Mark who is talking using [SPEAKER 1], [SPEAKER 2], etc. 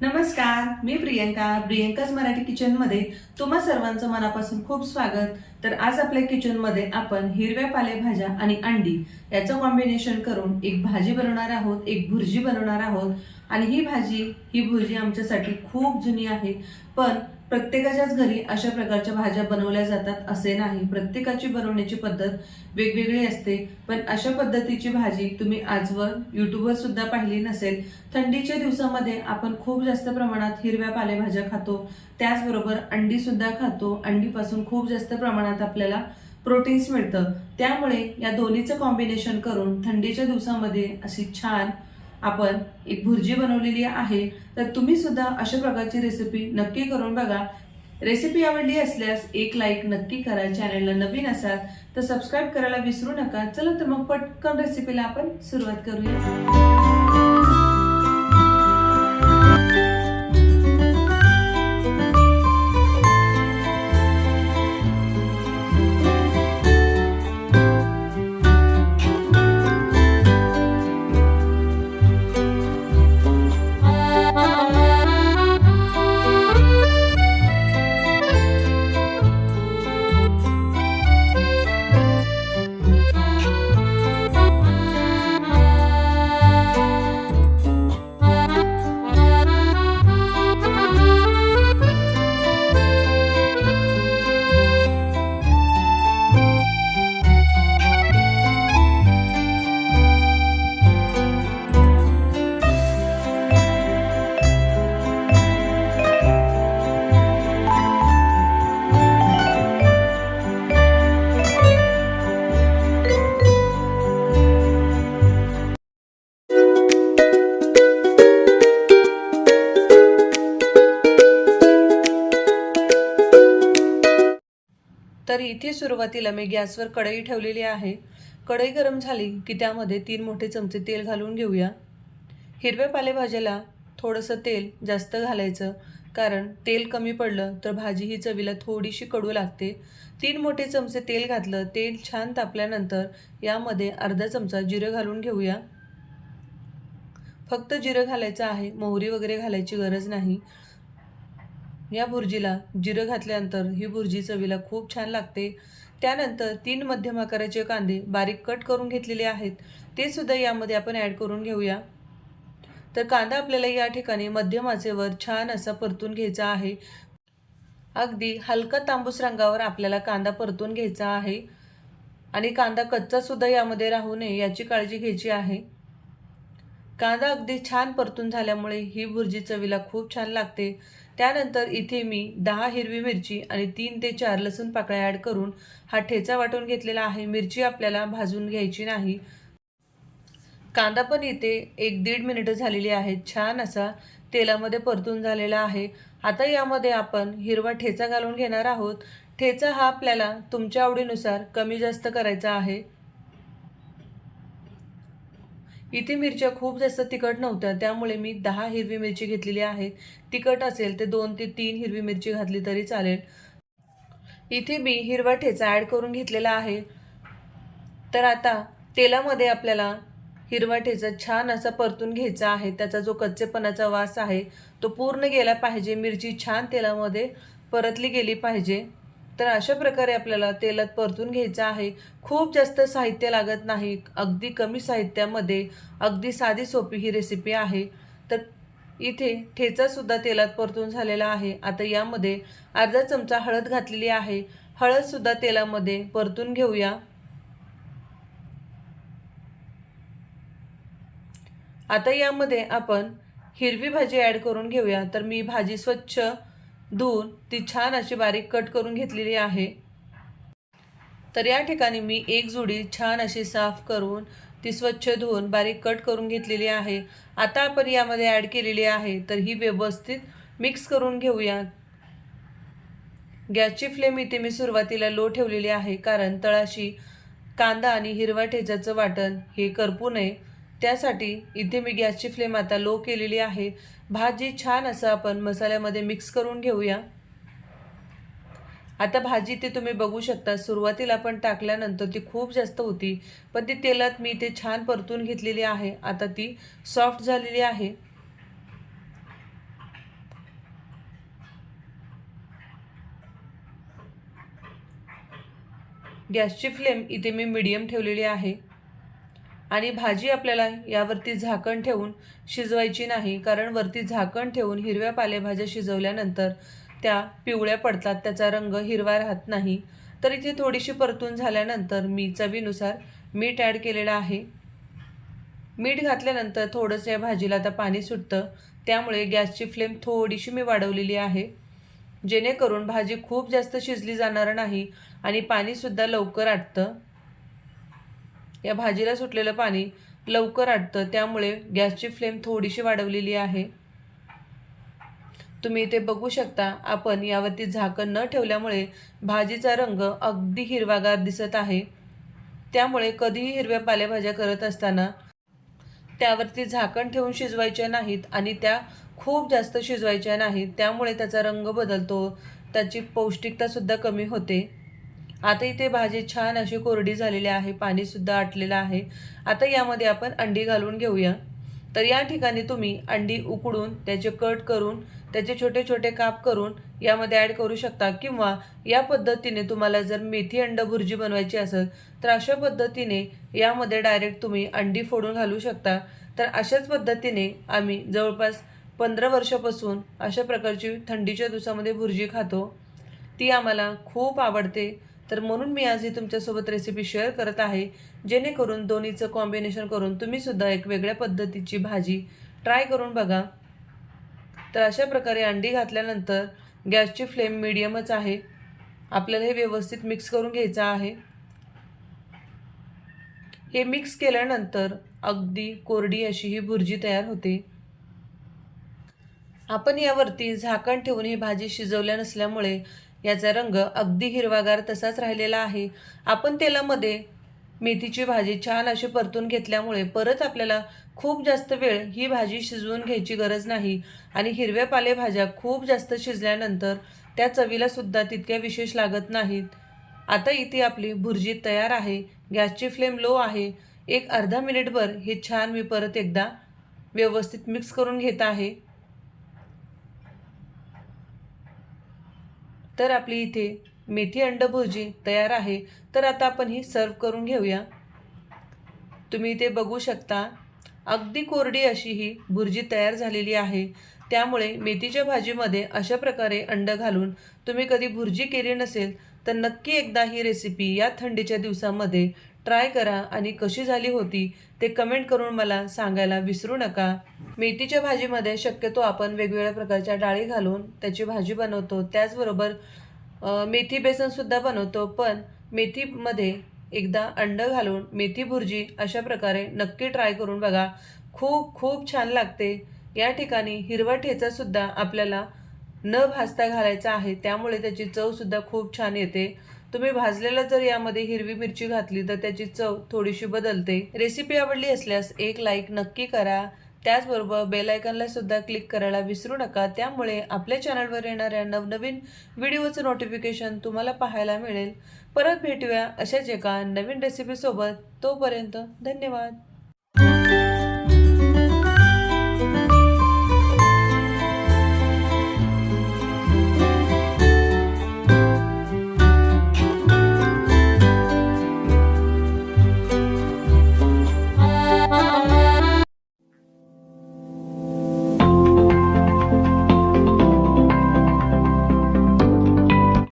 [SPEAKER 1] नमस्कार मी प्रियंका प्रियंकाच मराठी किचनमध्ये तुम्हा सर्वांचं मनापासून खूप स्वागत. तर आज आपल्या किचनमध्ये आपण हिरव्या पालेभाज्या आणि अंडी याचं कॉम्बिनेशन करून एक भाजी बनवणार आहोत एक भुर्जी बनवणार आहोत. आणि ही भाजी ही भुर्जी आमच्यासाठी खूप जुनी आहे पण प्रत्येकाच्याच घरी अशा प्रकारच्या भाज्या बनवल्या जातात असे नाही. प्रत्येकाची बनवण्याची पद्धत वेगवेगळी असते पण अशा पद्धतीची भाजी तुम्ही आजवर यूट्यूबवर सुद्धा पाहिली नसेल थंडीच्या दिवसामध्ये आपण खूप जास्त प्रमाणात हिरव्या पालेभाज्या खातो. त्याचबरोबर अंडीसुद्धा खातो. अंडीपासून खूप जास्त प्रमाणात आपल्याला प्रोटीन्स मिळतं. त्यामुळे या दोन्हीचं कॉम्बिनेशन करून थंडीच्या दिवसामध्ये अशी छान आपण एक भुर्जी बनवलेली आहे. तर तुम्ही सुद्धा अशा प्रकारची रेसिपी नक्की करून बघा. रेसिपी आवडली असल्यास एक लाईक नक्की करा. चॅनलला नवीन असाल तर सबस्क्राईब करायला विसरू नका. चला तर मग पटकन रेसिपीला आपण सुरुवात करूया. तर इथे सुरुवातीला मी गॅसवर कढई ठेवलेली आहे. कढई गरम झाली की त्यामध्ये तीन मोठे चमचे तेल घालून घेऊया. हिरव्या पालेभाज्याला थोडंसं तेल जास्त घालायचं कारण तेल कमी पडलं तर भाजी ही चवीला थोडीशी कडू लागते. तीन मोठे चमचे तेल घातलं तेल छान तापल्यानंतर यामध्ये अर्धा चमचा जिरं घालून घेऊया. फक्त जिरं घालायचं आहे मोहरी वगैरे घालायची गरज नाही. या भुर्जीला जिरं घातल्यानंतर ही भुर्जी चवीला खूप छान लागते. त्यानंतर तीन मध्यम आकाराचे कांदे बारीक कट करून घेतलेले आहेत. ते सुद्धा यामध्ये आपण ॲड करून घेऊया. तर कांदा आपल्याला या ठिकाणी मध्यम आचेवर छान असा परतून घ्यायचा आहे. अगदी हलका तांबूस रंगावर आपल्याला कांदा परतून घ्यायचा आहे. आणि कांदा कच्चा सुद्धा यामध्ये राहू नये याची काळजी घ्यायची आहे. कांदा अगदी छान परतून झाल्यामुळे ही भुर्जी चवीला खूप छान लागते. त्यानंतर इथे मी दहा हिरवी मिरची आणि तीन ते चार लसूण पाकळ्या ॲड करून हा ठेचा वाटून घेतलेला आहे. मिरची आपल्याला भाजून घ्यायची नाही. कांदा पण इथे एक दीड मिनिटं झालेली आहेत छान असा तेलामध्ये परतून झालेला आहे. आता यामध्ये आपण हिरवा ठेचा घालून घेणार आहोत. ठेचा हा आपल्याला तुमच्या आवडीनुसार कमी जास्त करायचा आहे. इथे मिरच्या खूप जास्त तिखट नव्हत्या त्यामुळे मी दहा हिरवी मिरची घेतलेली आहे तिखट असेल ते दोन ते तीन हिरवी मिरची घातली तरी चालेल. इथे मी हिरवा ठेचा ॲड करून घेतलेला आहे. तर आता तेलामध्ये आपल्याला हिरवा ठेचा छान असा परतून घ्यायचा आहे. त्याचा जो कच्चेपणाचा वास आहे तो पूर्ण गेला पाहिजे. मिरची छान तेलामध्ये परतली गेली पाहिजे. तर अशा प्रकारे आपल्याला तेलात परतून घ्यायचं आहे. खूप जास्त साहित्य लागत नाही. अगदी कमी साहित्यामध्ये अगदी साधी सोपी ही रेसिपी आहे. तर इथे ठेचासुद्धा तेलात परतून झालेला आहे. आता यामध्ये अर्धा चमचा हळद घातलेली आहे. हळदसुद्धा तेलामध्ये परतून घेऊया. आता यामध्ये आपण हिरवी भाजी ॲड करून घेऊया. तर मी भाजी स्वच्छ धुवून ती छान अशी बारीक कट करून घेतलेली आहे. तर या ठिकाणी मी एक जुडी छान अशी साफ करून ती स्वच्छ धुवून बारीक कट करून घेतलेली आहे. आता आपण यामध्ये ॲड केलेली आहे तर ही व्यवस्थित मिक्स करून घेऊया. गॅसची फ्लेम इथे मी सुरुवातीला लो ठेवलेली आहे कारण तळाशी कांदा आणि हिरवा ठेच्याचं वाटण हे करपू नये. त्यासाठी इथे मी गॅसची फ्लेम आता लो केलेली आहे. भाजी छान असं आपण मसाल्यामध्ये मिक्स करून घेऊया. आता भाजी ते तुम्ही बघू शकता सुरुवातीला आपण टाकल्यानंतर ती खूप जास्त होती पण ती तेलात मी ते छान परतून घेतलेली आहे. आता ती सॉफ्ट झालेली आहे. गॅसची फ्लेम इथे मी मीडियम ठेवलेली आहे. आणि भाजी आपल्याला यावरती झाकण ठेवून शिजवायची नाही कारण वरती झाकण ठेवून हिरव्या पालेभाज्या शिजवल्यानंतर त्या पिवळ्या पडतात त्याचा रंग हिरवा राहत नाही. तर इथे थोडीशी परतून झाल्यानंतर मी चवीनुसार मीठ ॲड केलेलं आहे. मीठ घातल्यानंतर थोडंसं या भाजीला आता पाणी सुटतं त्यामुळे गॅसची फ्लेम थोडीशी मी वाढवलेली आहे. जेणेकरून भाजी खूप जास्त शिजली जाणार नाही आणि पाणीसुद्धा लवकर आटतं. या भाजीला सुटलेलं पाणी लवकर आटतं त्यामुळे गॅसची फ्लेम थोडीशी वाढवलेली आहे. तुम्ही इथे बघू शकता आपण यावरती झाकण न ठेवल्यामुळे भाजीचा रंग अगदी हिरवागार दिसत आहे. त्यामुळे कधीही हिरव्या पालेभाज्या करत असताना त्यावरती झाकण ठेवून शिजवायच्या नाहीत आणि त्या खूप जास्त शिजवायच्या नाहीत त्यामुळे त्याचा रंग बदलतो. त्याची पौष्टिकतासुद्धा कमी होते. आता इथे भाजी छान अशी कोरडी झालेली आहे पाणीसुद्धा आटलेलं आहे. आता यामध्ये आपण अंडी घालून घेऊया. तर या ठिकाणी तुम्ही अंडी उकडून त्याचे कट करून त्याचे छोटे छोटे काप करून यामध्ये ॲड करू शकता. किंवा या पद्धतीने तुम्हाला जर मेथी अंड भुर्जी बनवायची असेल तर अशा पद्धतीने यामध्ये डायरेक्ट तुम्ही अंडी फोडून घालू शकता. तर अशाच पद्धतीने आम्ही जवळपास पंधरा वर्षापासून अशा प्रकारची थंडीच्या दिवसामध्ये भुर्जी खातो. ती आम्हाला खूप आवडते. तर म्हणून मी आज ही तुमच्यासोबत रेसिपी शेअर करत आहे. जेणेकरून दोन्हीचं कॉम्बिनेशन करून तुम्हीसुद्धा एक वेगळ्या पद्धतीची भाजी ट्राय करून बघा. तर अशा प्रकारे अंडी घातल्यानंतर गॅसची फ्लेम मिडियमच आहे. आपल्याला हे व्यवस्थित मिक्स करून घ्यायचं आहे. हे मिक्स केल्यानंतर अगदी कोरडी अशी ही भुर्जी तयार होते. आपण यावरती झाकण ठेवून ही भाजी शिजवल्या नसल्यामुळे याचा रंग अगदी हिरवागार तसाच राहिलेला आहे. आपण तेलामध्ये मेथीची भाजी छान अशी परतून घेतल्यामुळे परत आपल्याला खूप जास्त वेळ ही भाजी शिजवून घ्यायची गरज नाही आणि हिरव्या पालेभाज्या खूप जास्त शिजल्यानंतर त्या चवीला सुद्धा तितक्या विशेष लागत नाहीत. आता इथे आपली भुर्जी तयार आहे. गॅसची फ्लेम लो आहे. एक अर्धा मिनिटभर हे छान मी परत एकदा व्यवस्थित मिक्स करून घेत आहे. तर आपली इथे मेथी अंडभुर्जी तयार आहे तर आता आपण ही सर्व करून घेऊया. तुम्ही इथे बघू शकता अगदी कोरडी अशी ही भुर्जी तयार झालेली आहे. त्यामुळे मेथीच्या भाजीमध्ये अशा प्रकारे अंड घालून तुम्ही कधी भुर्जी केली नसेल तर नक्की एकदा ही रेसिपी या थंडीच्या दिवसामध्ये ट्राय करा. आणि कशी झाली होती ते कमेंट करून मला सांगायला विसरू नका. मेथीच्या भाजीमध्ये शक्यतो आपण वेगवेगळ्या प्रकारच्या डाळी घालून त्याची भाजी बनवतो. त्याचबरोबर मेथी बेसनसुद्धा बनवतो पण मेथीमध्ये एकदा अंड घालून मेथी भुर्जी अशा प्रकारे नक्की ट्राय करून बघा. खूप खूप छान लागते. या ठिकाणी हिरवा ठेचासुद्धा आपल्याला न भाजता घालायचा आहे. त्यामुळे त्याची चवसुद्धा खूप छान येते. तुम्ही भाजलेला जर यामध्ये हिरवी मिरची घातली तर त्याची चव थोडीशी बदलते. रेसिपी आवडली असल्यास एक लाईक नक्की करा. त्याचबरोबर बेलायकनला सुद्धा क्लिक करायला विसरू नका. त्यामुळे आपल्या चॅनलवर येणाऱ्या नवनवीन व्हिडिओचं नोटिफिकेशन तुम्हाला पाहायला मिळेल. परत भेटूया अशाच एका नवीन रेसिपीसोबत तोपर्यंत धन्यवाद.